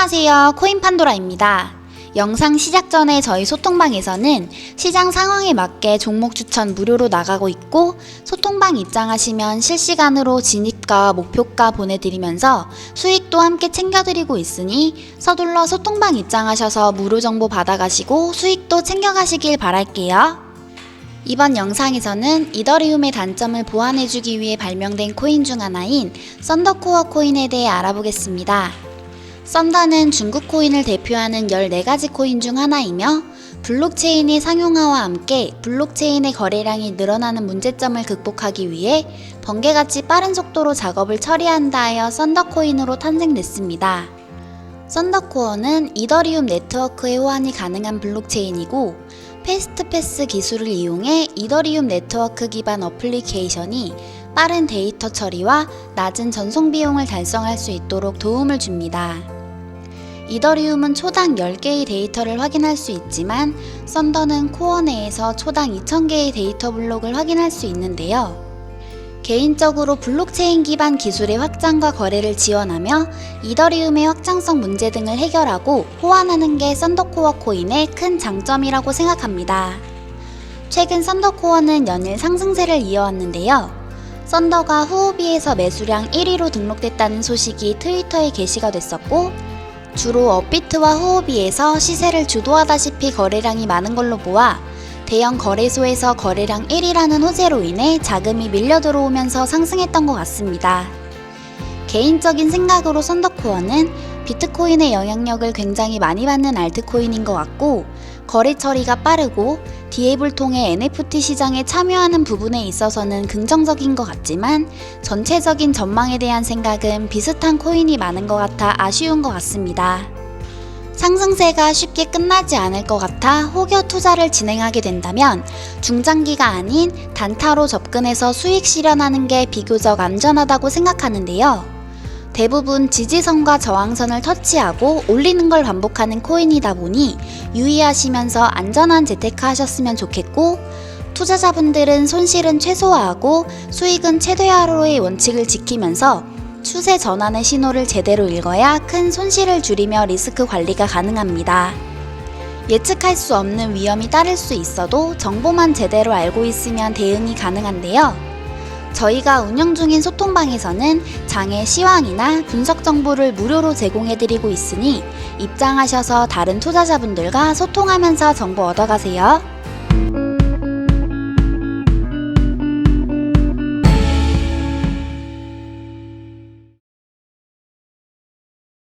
안녕하세요. 코인 판도라입니다. 영상 시작 전에 저희 소통방에서는 시장 상황에 맞게 종목 추천 무료로 나가고 있고 소통방 입장하시면 실시간으로 진입가 목표가 보내드리면서 수익도 함께 챙겨드리고 있으니 서둘러 소통방 입장하셔서 무료 정보 받아가시고 수익도 챙겨가시길 바랄게요. 이번 영상에서는 이더리움의 단점을 보완해주기 위해 발명된 코인 중 하나인 썬더코어 코인에 대해 알아보겠습니다. 썬더는 중국 코인을 대표하는 14가지 코인 중 하나이며 블록체인의 상용화와 함께 블록체인의 거래량이 늘어나는 문제점을 극복하기 위해 번개같이 빠른 속도로 작업을 처리한다 하여 썬더코인으로 탄생됐습니다. 썬더코어는 이더리움 네트워크의 호환이 가능한 블록체인이고 패스트패스 기술을 이용해 이더리움 네트워크 기반 어플리케이션이 빠른 데이터 처리와 낮은 전송 비용을 달성할 수 있도록 도움을 줍니다. 이더리움은 초당 10개의 데이터를 확인할 수 있지만 썬더는 코어 내에서 초당 2000개의 데이터 블록을 확인할 수 있는데요. 개인적으로 블록체인 기반 기술의 확장과 거래를 지원하며 이더리움의 확장성 문제 등을 해결하고 호환하는 게 썬더코어 코인의 큰 장점이라고 생각합니다. 최근 썬더코어는 연일 상승세를 이어왔는데요. 썬더가 후오비에서 매수량 1위로 등록됐다는 소식이 트위터에 게시가 됐었고, 주로 업비트와 후오비에서 시세를 주도하다시피 거래량이 많은 걸로 보아 대형 거래소에서 거래량 1위라는 호재로 인해 자금이 밀려 들어오면서 상승했던 것 같습니다. 개인적인 생각으로 썬더코어는 비트코인의 영향력을 굉장히 많이 받는 알트코인인 것 같고 거래 처리가 빠르고 디앱을 통해 NFT 시장에 참여하는 부분에 있어서는 긍정적인 것 같지만 전체적인 전망에 대한 생각은 비슷한 코인이 많은 것 같아 아쉬운 것 같습니다. 상승세가 쉽게 끝나지 않을 것 같아 혹여 투자를 진행하게 된다면 중장기가 아닌 단타로 접근해서 수익 실현하는 게 비교적 안전하다고 생각하는데요. 대부분 지지선과 저항선을 터치하고 올리는 걸 반복하는 코인이다 보니 유의하시면서 안전한 재테크 하셨으면 좋겠고 투자자분들은 손실은 최소화하고 수익은 최대화로의 원칙을 지키면서 추세 전환의 신호를 제대로 읽어야 큰 손실을 줄이며 리스크 관리가 가능합니다. 예측할 수 없는 위험이 따를 수 있어도 정보만 제대로 알고 있으면 대응이 가능한데요. 저희가 운영 중인 소통방에서는 장의 시황이나 분석 정보를 무료로 제공해드리고 있으니 입장하셔서 다른 투자자분들과 소통하면서 정보 얻어가세요.